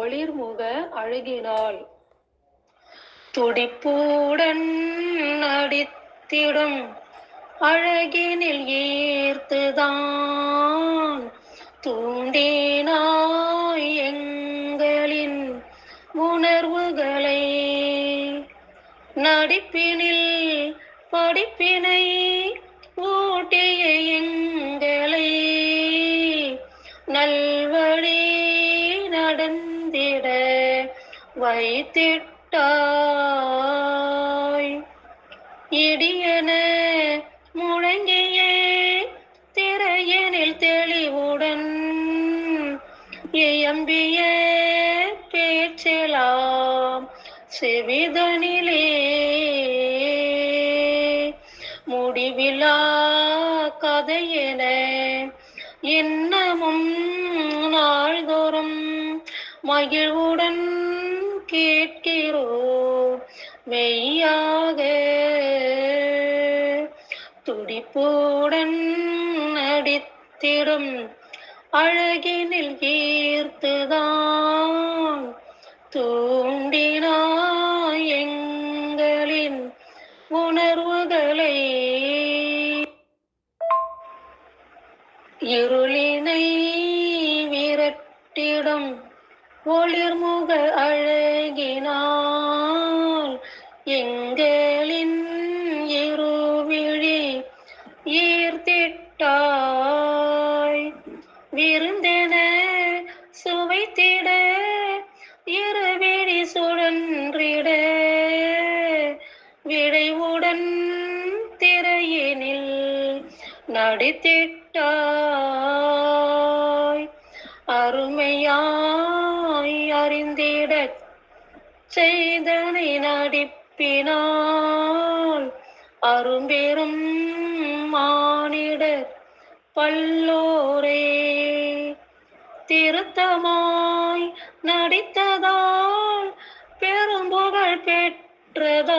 ஒளிர்முக அழுகினாள். துடிப்பூடன் நடித்திடும் அழகினில் ஈர்த்துதான் தூண்டினாய் எங்களின் உணர்வுகளை. நடிப்பினில் படிப்பினை ஊட்டிய எங்களை வைத்திட்டாய். இடியன முழங்கிய திரையனில் தெளிவுடன் இயம்பிய பேச்சலாம் செவிதனிலே. முடிவிலா கதையென இன்னமும் நாள்தோறும் மகிழ்வுடன் மெய்யாக. துடிப்புடன் நடித்திடும் அழகினில் ஈர்த்துதான். தூண்டினாய் எங்களின் உணர்வுகளை. இருளினை விரட்டிடும் ஒளிர்முக அழகி எங்களின் இருவிழி ஈர்த்திட்டாய். விருந்தென சுவைத்திட இருவிழி சுழன்றிட. விடைவுடன் திரையினில் நடித்திட்டாய். அருமையாய் அறிந்திடச் செய்தனை நடிப்பினால் அரும்பெரும் மானிடர் பல்லோரே. திருத்தமாய் நடித்ததால் பெரும்புகழ் பெற்றதா